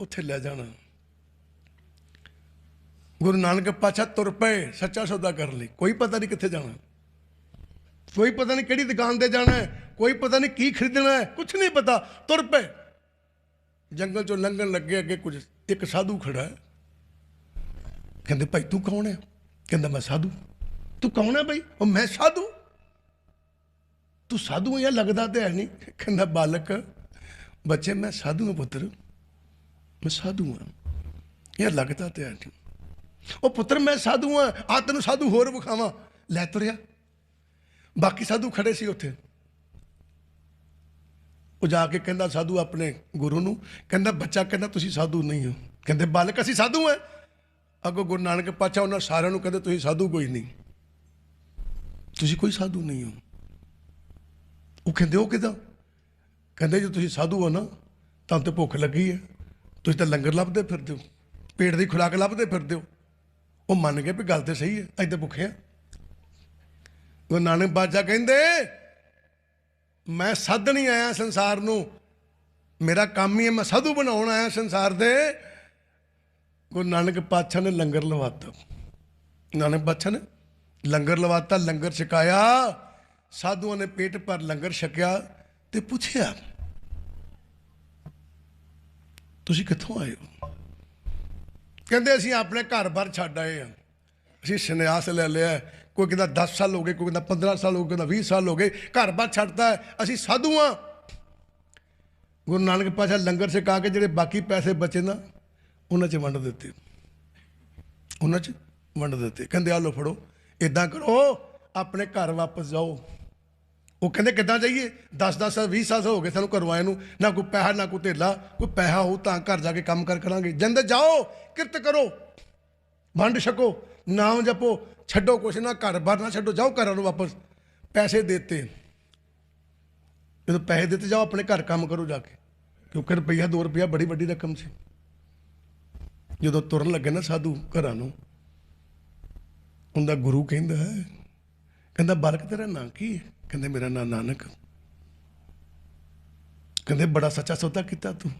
ਉੱਥੇ ਲੈ ਜਾਣਾ। ਗੁਰੂ ਨਾਨਕ ਪਾਤਸ਼ਾਹ ਤੁਰ ਪਏ, ਸੱਚਾ ਸੌਦਾ ਕਰਨ ਲਈ। ਕੋਈ ਪਤਾ ਨਹੀਂ ਕਿੱਥੇ ਜਾਣਾ। ਕੋਈ ਪਤਾ ਨਹੀਂ ਕਿਹੜੀ ਦੁਕਾਨ ਤੇ ਜਾਣਾ ਹੈ। ਕੋਈ ਪਤਾ ਨਹੀਂ ਕੀ ਖਰੀਦਣਾ ਹੈ। ਕੁਝ ਨਹੀਂ ਪਤਾ। ਤੁਰ ਪਏ। ਜੰਗਲ ਚੋਂ ਲੰਘਣ ਲੱਗੇ ਅੱਗੇ ਕੁਝ ਇੱਕ ਸਾਧੂ ਖੜਾ ਹੈ। ਕਹਿੰਦੇ, ਭਾਈ ਤੂੰ ਕੌਣ ਹੈ? ਕਹਿੰਦਾ, ਮੈਂ ਸਾਧੂ। ਤੂੰ ਕੌਣ ਹੈ ਭਾਈ? ਉਹ ਮੈਂ ਸਾਧੂ। ਤੂੰ ਸਾਧੂ ਹੈ ਲੱਗਦਾ ਤੇ ਹੈ ਨਹੀਂ? ਕਹਿੰਦਾ, ਬਾਲਕ, ਬੱਚੇ, ਮੈਂ ਸਾਧੂ ਹਾਂ ਪੁੱਤਰ। ਮੈਂ ਸਾਧੂ ਹਾਂ। ਇਹ ਲੱਗਦਾ ਤੇ ਹੈ ਉਹ ਪੁੱਤਰ, ਮੈਂ ਸਾਧੂ ਹਾਂ। ਆ ਤੈਨੂੰ ਸਾਧੂ ਹੋਰ ਵਿਖਾਵਾਂ। ਲੈ ਤੁਰਿਆ। ਬਾਕੀ ਸਾਧੂ ਖੜੇ ਸੀ ਉੱਥੇ। ਉਹ ਜਾ ਕੇ ਕਹਿੰਦਾ, ਸਾਧੂ ਆਪਣੇ ਗੁਰੂ ਨੂੰ। ਕਹਿੰਦਾ, ਬੱਚਾ ਕਹਿੰਦਾ, ਤੁਸੀਂ ਸਾਧੂ ਨਹੀਂ ਹੋ। ਕਹਿੰਦੇ, ਬਾਲਕ, ਅਸੀਂ ਸਾਧੂ ਹਾਂ। ਅੱਗੋਂ ਗੁਰੂ ਨਾਨਕ ਪਾਤਸ਼ਾਹ ਉਹਨਾਂ ਸਾਰਿਆਂ ਨੂੰ ਕਹਿੰਦੇ, ਤੁਸੀਂ ਸਾਧੂ ਕੋਈ ਨਹੀਂ। ਤੁਸੀਂ ਕੋਈ ਸਾਧੂ ਨਹੀਂ ਹੋ। ਉਹ ਕਹਿੰਦੇ, ਉਹ ਕਿਦਾਂ? ਕਹਿੰਦੇ, ਜੇ ਤੁਸੀਂ ਸਾਧੂ ਹੋ ਨਾ, ਤਾਂ ਤੇ ਭੁੱਖ ਲੱਗੀ ਹੈ। ਤੁਸੀਂ ਤਾਂ ਲੰਗਰ ਲੱਭਦੇ ਫਿਰਦੇ ਹੋ, ਪੇਟ ਦੀ ਖੁਰਾਕ ਲੱਭਦੇ ਫਿਰਦੇ ਹੋ। ਉਹ ਮੰਨ ਗਏ ਵੀ ਗੱਲ ਤੇ ਸਹੀ ਹੈ, ਅਸੀਂ ਤਾਂ ਭੁੱਖੇ ਆ ਗੁਰੂ ਨਾਨਕ ਬਾਜਾ ਕਹਿੰਦੇ, ਮੈਂ ਸਾਧ ਨਹੀਂ ਆਇਆ ਸੰਸਾਰ ਨੂੰ, ਮੇਰਾ ਕੰਮ ਹੀ ਹੈ ਮੈਂ ਸਾਧੂ ਬਣਾਉਣ ਆਇਆ ਸੰਸਾਰ ਦੇ। ਗੁਰੂ ਨਾਨਕ ਪਾਤਸ਼ਾਹ ਨੇ ਲੰਗਰ ਲਵਾਤਾ। ਨਾਨਕ ਪਾਤਸ਼ਾਹ ਨੇ ਲੰਗਰ ਲਵਾਤਾ, ਲੰਗਰ ਛਕਾਇਆ, ਸਾਧੂਆਂ ਨੇ ਪੇਟ ਭਰ ਲੰਗਰ ਛਕਿਆ ਤੇ ਪੁੱਛਿਆ ਤੁਸੀਂ ਕਿੱਥੋਂ ਆਏ ਹੋ? ਕਹਿੰਦੇ ਅਸੀਂ ਆਪਣੇ ਘਰ-ਬਾਰ ਛੱਡ ਆਏ ਆ ਅਸੀਂ ਸੰਨਿਆਸ ਲੈ ਲਿਆ ਕੋਈ ਕਹਿੰਦਾ 10 ਸਾਲ ਹੋ ਗਏ, ਕੋਈ ਕਹਿੰਦਾ 15 ਸਾਲ ਹੋ ਗਏ ਕਹਿੰਦਾ 20 ਸਾਲ ਹੋ ਗਏ ਘਰ-ਬਾਰ ਛੱਡਤਾ ਅਸੀਂ ਸਾਧੂ ਆ ਗੁਰੂ ਨਾਨਕ ਪਾਸ਼ਾ ਲੰਗਰ ਛਕਾ ਕੇ ਜਿਹੜੇ ਬਾਕੀ ਪੈਸੇ ਬਚੇ ਨਾ, ਉਹਨਾਂ 'ਚ ਵੰਡ ਦਿੱਤੇ। ਉਹਨਾਂ 'ਚ ਵੰਡ ਦਿੱਤੇ। ਕਹਿੰਦੇ ਆ ਲੋ ਫੜੋ ਇਦਾਂ ਕਰੋ, ਆਪਣੇ ਘਰ ਵਾਪਸ ਜਾਓ। ਉਹ ਕਹਿੰਦੇ ਕਿੱਦਾਂ ਜਾਈਏ? 10 10 ਸਾਲ 20 ਸਾਲ ਹੋ ਗਏ ਸਾਨੂੰ ਘਰੋਂ ਆਏ ਨੂੰ। ਨਾ ਕੋਈ ਪੈਸਾ, ਨਾ ਕੋਈ ਧੇਲਾ ਕੋਈ ਪੈਸਾ ਹੋ ਤਾਂ ਘਰ ਜਾ ਕੇ ਕੰਮ ਕਰ ਕਰਾਂਗੇ। ਜਿੰਦ ਜਾਓ, ਕਿਰਤ ਕਰੋ। ਵੰਡ ਛਕੋ। ਨਾਮ ਜਪੋ। ਛੱਡੋ ਕੁਛ ਨਾ, ਘਰ ਬਾਰ ਨਾ ਛੱਡੋ। ਜਾਓ ਘਰਾਂ ਨੂੰ ਵਾਪਸ। ਪੈਸੇ ਦਿੱਤੇ। ਜਦੋਂ ਪੈਸੇ ਦਿੱਤੇ, ਜਾਓ ਆਪਣੇ ਘਰ ਕੰਮ ਕਰੋ ਜਾ ਕੇ। ਕਿਉਂਕਿ ਰੁਪਈਆ 2 ਰੁਪਈਆ ਬੜੀ ਵੱਡੀ ਰਕਮ ਸੀ। ਜਦੋਂ ਤੁਰਨ ਲੱਗੇ ਨਾ ਸਾਧੂ ਘਰਾਂ ਨੂੰ, ਉਹਦਾ ਗੁਰੂ ਕਹਿੰਦਾ ਕਹਿੰਦਾ, ਬਾਲਕ ਤੇਰਾ ਨਾਂ ਕੀ ਹੈ? ਕਹਿੰਦੇ, ਮੇਰਾ ਨਾਂ ਨਾਨਕ ਕਹਿੰਦੇ, ਬੜਾ ਸੱਚਾ ਸੌਦਾ ਕੀਤਾ ਤੂੰ।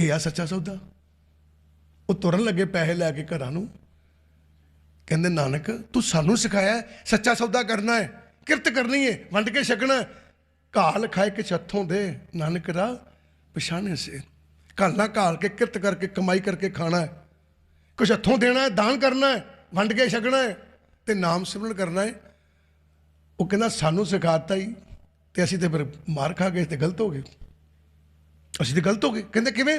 ਇਹ ਆ ਸੱਚਾ ਸੌਦਾ। ਉਹ ਤੁਰਨ ਲੱਗੇ ਪੈਸੇ ਲੈ ਕੇ ਘਰਾਂ ਨੂੰ। ਕਹਿੰਦੇ, ਨਾਨਕ, ਤੂੰ ਸਾਨੂੰ ਸਿਖਾਇਆ ਸੱਚਾ ਸੌਦਾ ਕਰਨਾ ਹੈ। ਕਿਰਤ ਕਰਨੀ ਹੈ, ਵੰਡ ਕੇ ਛਕਣਾ ਹੈ। ਘਾਲ ਖਾਏ ਕਿ ਛੱਥੋਂ ਦੇ। ਨਾਨਕ ਰਾ ਪਛਾਣੇ ਸੇ। ਘਾਲ ਨਾ ਘਾਲ ਕੇ ਕਿਰਤ ਕਰਕੇ, ਕਮਾਈ ਕਰਕੇ ਖਾਣਾ ਹੈ। ਕੁਛ ਹੱਥੋਂ ਦੇਣਾ ਹੈ, ਦਾਨ ਕਰਨਾ ਹੈ, ਵੰਡ ਕੇ ਛਕਣਾ ਹੈ ਤੇ ਨਾਮ ਸਿਮਰਨ ਕਰਨਾ ਹੈ। ਉਹ ਕਹਿੰਦਾ, ਸਾਨੂੰ ਸਿਖਾਤਾ ਹੀ ਤੇ ਅਸੀਂ ਤੇ ਫਿਰ ਮਾਰ ਖਾ ਗਏ ਤੇ ਗਲਤ ਹੋ ਗਏ। ਅਸੀਂ ਤੇ ਗਲਤ ਹੋ ਗਏ। ਕਹਿੰਦੇ, ਕਿਵੇਂ?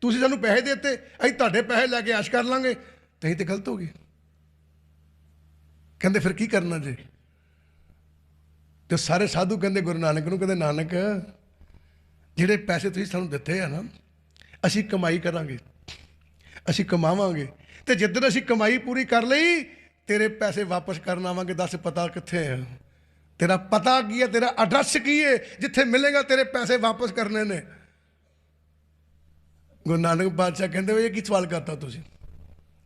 ਤੁਸੀਂ ਸਾਨੂੰ ਪੈਸੇ ਦੇ ਦਿੱਤੇ, ਅਸੀਂ ਤੁਹਾਡੇ ਪੈਸੇ ਲੈ ਕੇ ਆਸ਼ ਕਰ ਲਾਂਗੇ ਤੇ ਅਸੀਂ ਤੇ ਗਲਤ ਹੋ ਗਏ। ਕਹਿੰਦੇ, ਫਿਰ ਕੀ ਕਰਨਾ ਜੇ? ਤੇ ਸਾਰੇ ਸਾਧੂ ਕਹਿੰਦੇ, ਗੁਰੂ ਨਾਨਕ ਨੂੰ ਕਹਿੰਦੇ, ਨਾਨਕ, ਜਿਹੜੇ ਪੈਸੇ ਤੁਸੀਂ ਸਾਨੂੰ ਦਿੱਤੇ ਆ ਨਾ, ਅਸੀਂ ਕਮਾਈ ਕਰਾਂਗੇ, ਅਸੀਂ ਕਮਾਵਾਂਗੇ ਤੇ ਜਿੱਦਣ ਅਸੀਂ ਕਮਾਈ ਪੂਰੀ ਕਰ ਲਈ, ਤੇਰੇ ਪੈਸੇ ਵਾਪਸ ਕਰਨ ਆਵਾਂਗੇ, ਦੱਸ ਪਤਾ ਕਿੱਥੇ ਆ? ਤੇਰਾ ਪਤਾ ਕੀ ਹੈ, ਤੇਰਾ ਐਡਰੈਸ ਕੀ ਹੈ, ਜਿੱਥੇ ਮਿਲੇਗਾ ਤੇਰੇ ਪੈਸੇ ਵਾਪਸ ਕਰਨੇ ਨੇ। ਗੁਰੂ ਨਾਨਕ ਬਾਦਸ਼ਾਹ ਕਹਿੰਦੇ ਵੀ ਇਹ ਕੀ ਸਵਾਲ ਕਰਤਾ ਤੁਸੀਂ?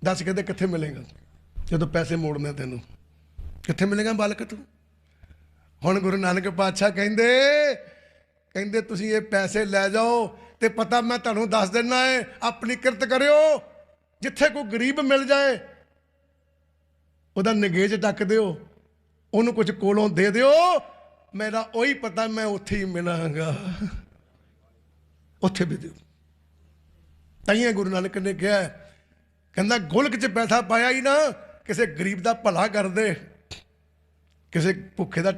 ਦੱਸ ਕਹਿੰਦੇ ਕਿੱਥੇ ਮਿਲੇਗਾ? ਜਦੋਂ ਪੈਸੇ ਮੋੜਨੇ ਤੈਨੂੰ। ਕਿੱਥੇ ਮਿਲੇਗਾ ਬਾਲਕ ਤੂੰ? ਹੁਣ ਗੁਰੂ ਨਾਨਕ ਪਾਤਸ਼ਾਹ ਕਹਿੰਦੇ ਕਹਿੰਦੇ ਤੁਸੀਂ ਇਹ ਪੈਸੇ ਲੈ ਜਾਓ ਤੇ ਪਤਾ ਮੈਂ ਤੁਹਾਨੂੰ ਦੱਸ ਦਿੰਨਾ ਹੈ ਆਪਣੀ ਕਿਰਤ ਕਰਿਓ। ਜਿੱਥੇ ਕੋਈ ਗਰੀਬ ਮਿਲ ਜਾਏ, ਉਹਦਾ ਨਗੇਜ ਟੱਕ ਦਿਓ। ਉਹਨੂੰ ਕੁਝ ਕੋਲੋਂ ਦੇ ਦਿਓ, ਮੇਰਾ ਉਹੀ ਪਤਾ ਮੈਂ ਉੱਥੇ ਹੀ ਮਿਲਾਂਗਾ। ਉੱਥੇ ਵੀ ਦਿਓ। ਤਾਈਆਂ ਗੁਰੂ ਨਾਨਕ ਨੇ ਕਿਹਾ, ਕਹਿੰਦਾ, ਗੁਲਕ 'ਚ ਪੈਸਾ ਪਾਇਆ ਹੀ ਨਾ, ਕਿਸੇ ਗਰੀਬ ਦਾ ਭਲਾ ਕਰ ਦੇ, ਕਿਸੇ ਭੁੱਖੇ ਦਾ